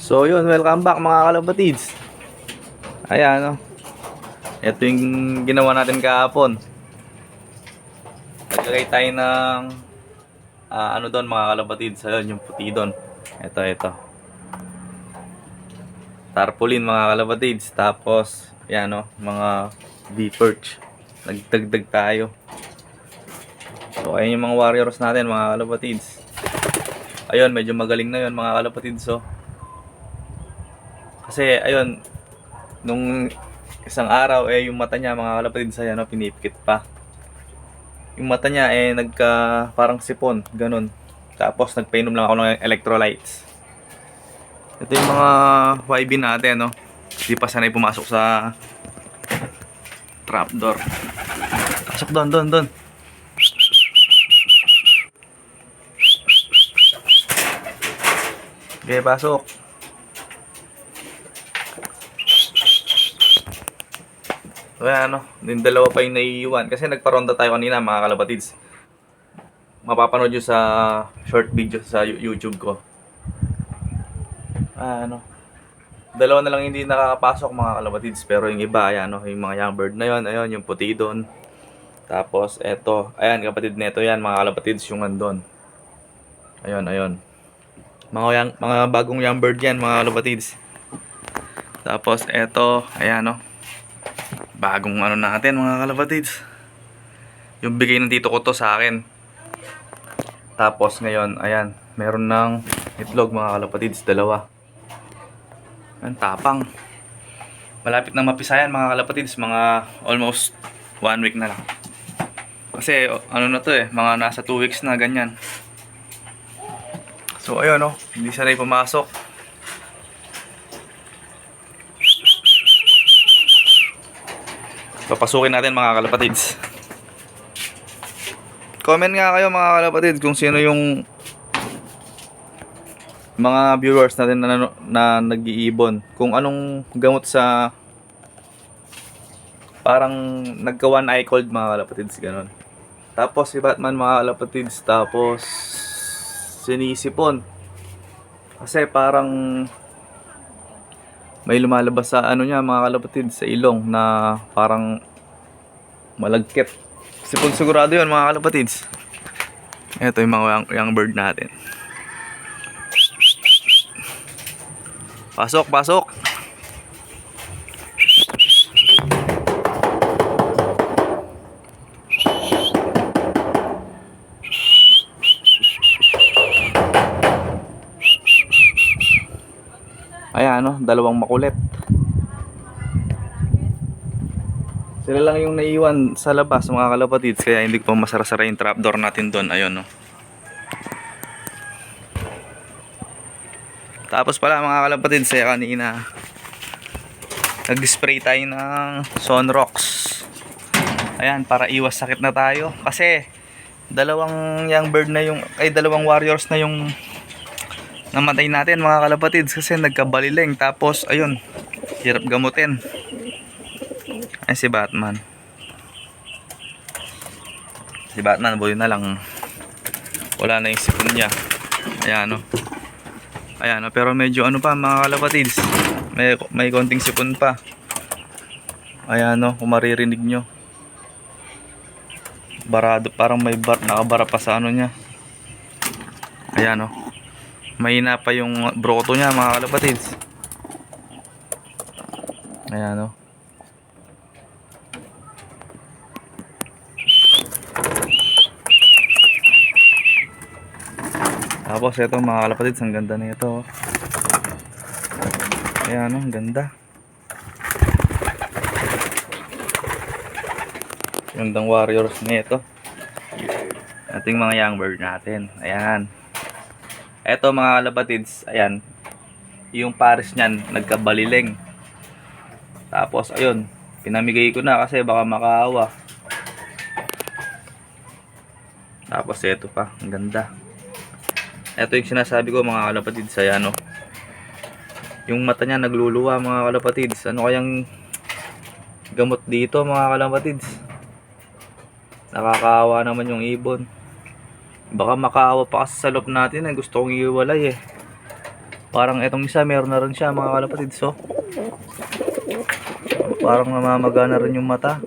So yun, welcome back mga kalapatids. Ayan, no. Ito yung ginawa natin kahapon. Naglagay tayo ng ah, ano doon mga kalapatids. Ayun, yung puti doon. Ito, ito. Tarpaulin mga kalapatids. Tapos, yan no, mga B-perch. Nagdagdag tayo. So, ayun yung mga warriors natin mga kalapatids. Ayun, medyo magaling na yun mga kalapatids. So, kasi ayun, nung isang araw eh yung mata niya mga kalapatid sa ano, pinipikit pa. Yung mata niya eh nagka parang sipon, ganun. Tapos nagpainom lang ako ng electrolytes. Ito yung mga YB natin, no. Hindi pa sanay pumasok sa trapdoor. Pasok doon, doon, doon. Okay, pasok. Kaya ano, yung dalawa pa yung naiiwan. Kasi nagparonda tayo kanina mga kalapatids. Mapapanood yun sa short video sa YouTube ko. Ah, ano. Dalawa na lang hindi nakakapasok mga kalapatids. Pero yung iba, ayan, no, yung mga young bird na yon ayun, yung puti doon. Tapos, eto. Ayan, kapatid neto yan, mga kalapatids, yung andon. Ayun, ayun. Mga, young, mga bagong young bird yan, mga kalapatids. Tapos, eto, ayan, no bagong ano natin mga kalapatids yung bigay ng tito ko to sa akin. Tapos ngayon ayan meron ng itlog mga kalapatids dalawa. Ang tapang. Malapit na mapisayan mga kalapatids mga almost one week na lang. Kasi ano na to eh mga nasa 2 weeks na ganyan. So ayun no hindi sanay pumasok papasukin natin mga kalapatids. Comment nga kayo mga kalapatids kung sino yung mga viewers natin na, na, na nag-iibon. Kung anong gamot sa parang nagka one eye cold mga kalapatids ganun. Tapos si Batman mga kalapatids tapos sinisipon. Kasi parang may lumalabas sa ano niya mga kalapatid sa ilong na parang malagkit. Sipon sigurado yun mga kalapatids. Ito yung mga young, young bird natin. Pasok, pasok. Ayan, ano, dalawang makulit. Sila lang yung naiwan sa labas, mga kalapatids. Kaya hindi ko pa masara-sara yung trapdoor natin doon. Ayun, no. Tapos pala, mga kalapatids, kaya kanina, nag-spray tayo ng Sunrox. Ayan, para iwas sakit na tayo. Kasi, dalawang young bird na yung, ay dalawang warriors na yung namatay natin mga kalapatids kasi nagkabaliling tapos ayun hirap gamutin ay si Batman. Si Batman buhay na lang. Wala na yung sipon niya. Ayan no? Ayan no? Pero medyo ano pa mga kalapatids? May, may konting sipon pa. Ayan no? Kung maririnig nyo. Barado parang may bar, nakabara pa sa ano niya. Ayan no? Mahina pa yung broto niya mga kalapatids. Ayan o tapos ito mga kalapatids ang ganda na ito ayan o ang ganda gandang warriors na ito ating mga young bird natin ayan Eto mga kalapatids, ayan. Yung pares niyan, nagkabaliling. Tapos, ayun. Pinamigay ko na kasi baka makaawa. Tapos, eto pa. Ang ganda. Eto yung sinasabi ko mga kalapatids, ayan o. Yung mata niya nagluluwa mga kalapatids. Ano kayang gamot dito mga kalapatids? Nakakaawa naman yung ibon. Baka makaawa pa kasi sa loob natin eh. Gusto kong iwalay eh. Parang etong isa, meron na rin siya mga kalapatids, so. Parang namamaga na rin yung mata.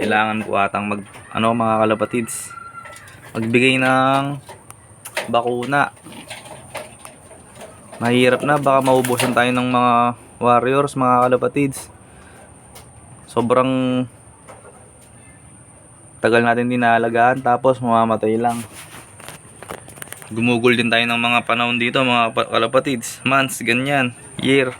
Kailangan ko atang mag, ano mga kalapatids, magbigay ng bakuna. Mahirap na, baka maubusan tayo ng mga warriors, mga kalapatids. Sobrang tagal natin dinalagaan tapos mamamatay lang. Gumugol din tayo ng mga panahon dito, mga pa- kalapatids. Months, ganyan. Year.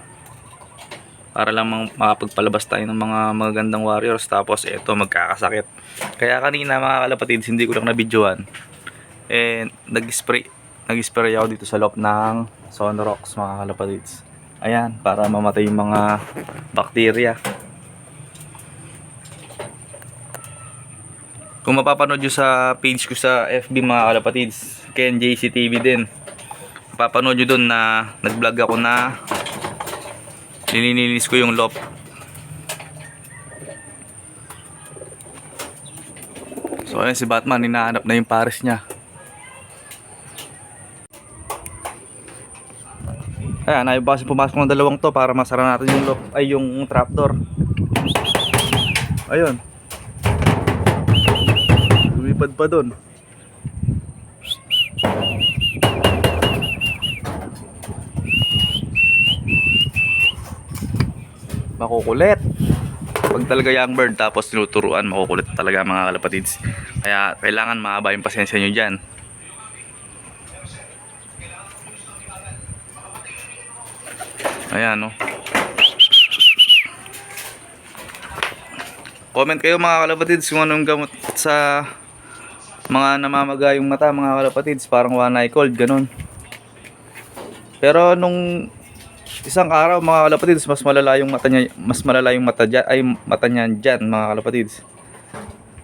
Para lang makapagpalabas tayo ng mga magagandang warriors. Tapos eto, magkakasakit. Kaya kanina mga kalapatids, hindi ko lang nabidyohan. Eh, nag-spray. Nag-spray ako dito sa loob ng Sonrox mga kalapatids. Ayan, para mamatay yung mga bakterya. Kung mapapanood nyo sa page ko sa FB mga kalapatids, Ken JC TV din. Mapapanood nyo dun na nag-vlog ako na nilinilis ko yung lop. So ayun si Batman, hinahanap na yung pares niya. Ayan, kasi pumasok ng dalawang to para masara natin yung lock, ay yung trapdoor. Ayun. Lumipad pa dun. Makukulit. Pag talaga young bird tapos tinuturuan, makukulit talaga mga kalapatids. Kaya kailangan mahaba yung pasensya nyo dyan. Ayan, no. Comment kayo mga kalapatids kung anong gamot sa mga namamaga yung mata mga kalapatids. Parang one eye cold, ganun. Pero nung isang araw mga kalapatids, mas malala yung mata niya, mas malala yung mata dyan, ay mata niya dyan mga kalapatids.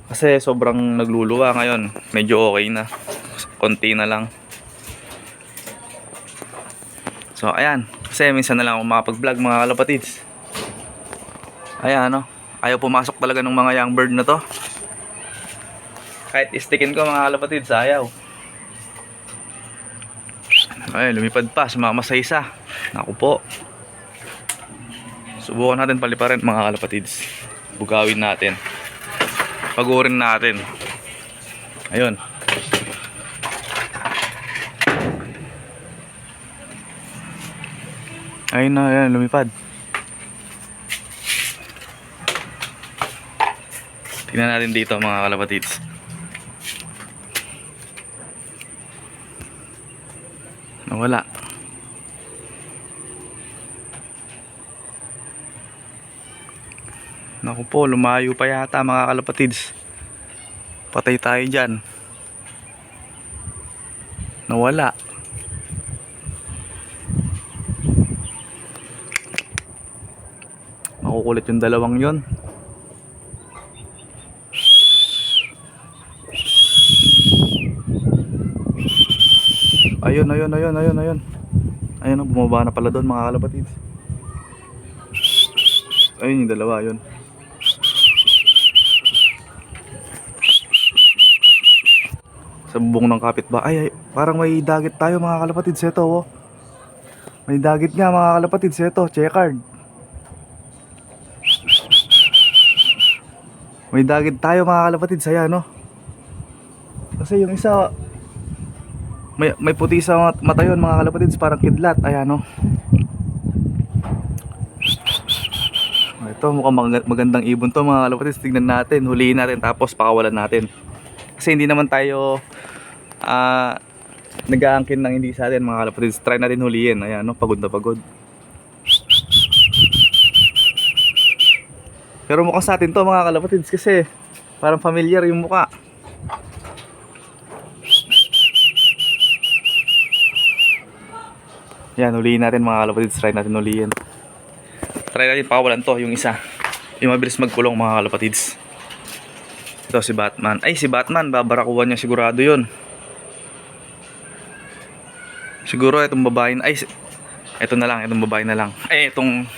Kasi sobrang nagluluwa ngayon. Medyo okay na. Konti na lang. So, ayan. Kasi minsan na lang ako makapag-vlog mga kalapatids. Ayan, ano. Ayaw pumasok talaga ng mga young bird na to. Kahit istikin ko mga kalapatids, ayaw. Ay, lumipad pa. Sumama sa isa. Naku po. Subukan natin paliparin mga kalapatids. Bugawin natin. Pagurin natin. Ayun. Ayun na, ayun, lumipad. Tingnan natin dito mga kalapatids. Nawala. Naku po, lumayo pa yata mga kalapatids. Patay tayo dyan. Nawala. Makukulit yung dalawang yon. Ayun, ayun, ayun, ayun, ayun. Ayun, oh, bumaba na pala doon mga kalapatids. Ayun yung dalawa, ayun. Sa bubong ng kapitbahay. Ay, ay, parang may dagit tayo mga kalapatids. Ito, oh. May dagit nga mga kalapatids. Ito, checkered. May dagit tayo mga kalapatids. Ayan, no? Kasi yung isa, may, may puti sa mat- mata yun mga kalapatids. Parang kidlat. Ayan, no? Ito, mukhang mag- magandang ibon to mga kalapatids. Tignan natin, huliin natin, tapos pakawalan natin. Kasi hindi naman tayo ah nag-aangkin ng hindi sa atin mga kalapatids. Try natin huliin. Ayan, no? pagod na pagod. Pero mukhang sa atin to mga kalapatids kasi parang familiar yung mukha. Yan, huliin natin mga kalapatids. Try natin huliin. Try natin pakawalan to, yung isa. Yung mabilis magkulong mga kalapatids. Ito si Batman. Ay, si Batman, babarakuhan niya sigurado yun. Siguro itong babae ay, ito na lang, itong babae na lang. Ay, itong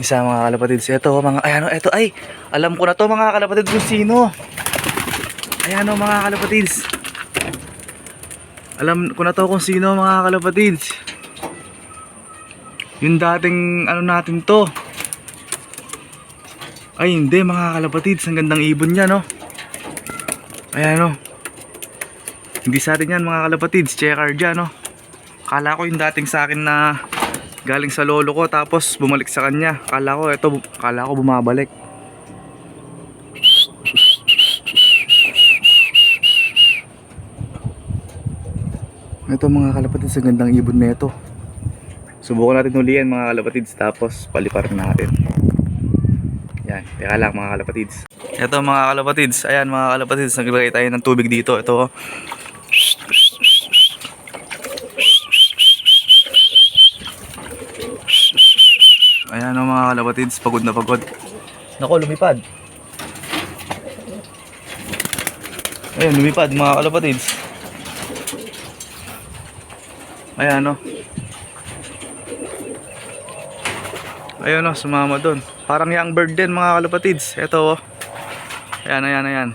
isa mga kalapatids. Ito, mga, ay ano, ito, ay, alam ko na to mga kalapatids kung sino. Ayan o mga kalapatids. Alam ko na to kung sino mga kalapatids. Yung dating ano natin to. Ay hindi mga kalapatids. Ang gandang ibon niya no. Ayan no. Hindi sa atin yan mga kalapatids. Checker dyan no. Kala ko yung dating sa akin na galing sa lolo ko tapos bumalik sa kanya. Kala ko ito, kala ko bumabalik. Ito mga kalapatids, ang gandang ibon na ito. Subukan natin ulihan mga kalapatids tapos paliparin natin. Yan, teka lang mga kalapatids. Ito mga kalapatids, ayan mga kalapatids, naglagay tayo ng tubig dito. Ito. Ayan o mga kalapatids, pagod na pagod. Nako, lumipad. Ayan, lumipad mga kalapatids. Ayan o. Ayun o, sumama doon. Parang young bird din mga kalapatids. Ito o. Ayan, ayan, ayan.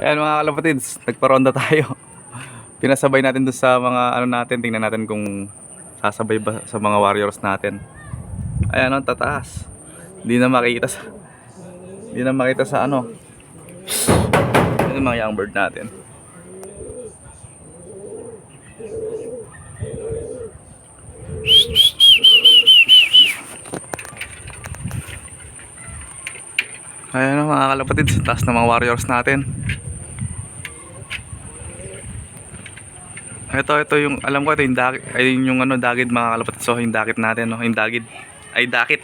Ayan mga kalapatids, nagparonda tayo. Pinasabay natin doon sa mga ano natin, tingnan natin kung sasabay ba sa mga warriors natin. Ayan o, tataas. Hindi na makita sa Hindi na makita sa ano. Yan mga young bird natin. Ayan o mga kalapatids, taas ng mga warriors natin. Ito, ito yung, alam ko ito yung dakit, ay yung ano, dagid mga kalapatid. So, yung dakit natin, no? yung dagid, ay dakit.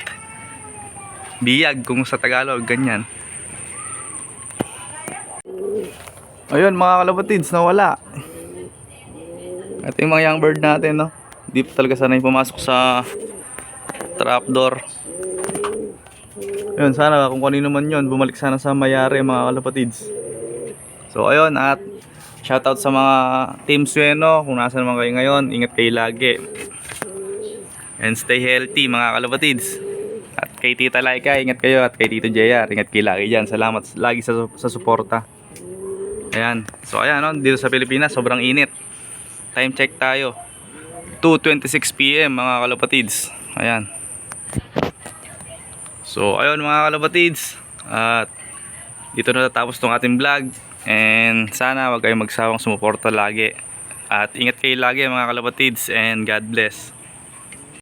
Biyag, kung sa Tagalog, ganyan. Ayun, mga kalapatids, nawala. Ito yung mga young bird natin, no? Di pa talaga sanay pumasok sa trapdoor. Ayun, sana kung kanino man yun, bumalik sana sa mayari, mga kalapatids. So, ayun, at Shoutout sa mga Team Sueno, kung nasa naman kayo ngayon, ingat kayo lagi. And stay healthy mga kalapatids. At kay Tita Laika, ingat kayo. At kay Tito JR, ingat kayo lagi dyan. Salamat lagi sa, sa suporta. Ayan. So ayan, no? dito sa Pilipinas, sobrang init. Time check tayo. 2.26pm mga kalapatids. Ayan. So ayun mga kalapatids. At dito na natapos tong ating vlog. And sana wag kayong magsawang sumuporta lagi. At ingat kayo lagi mga kalapatids and God bless.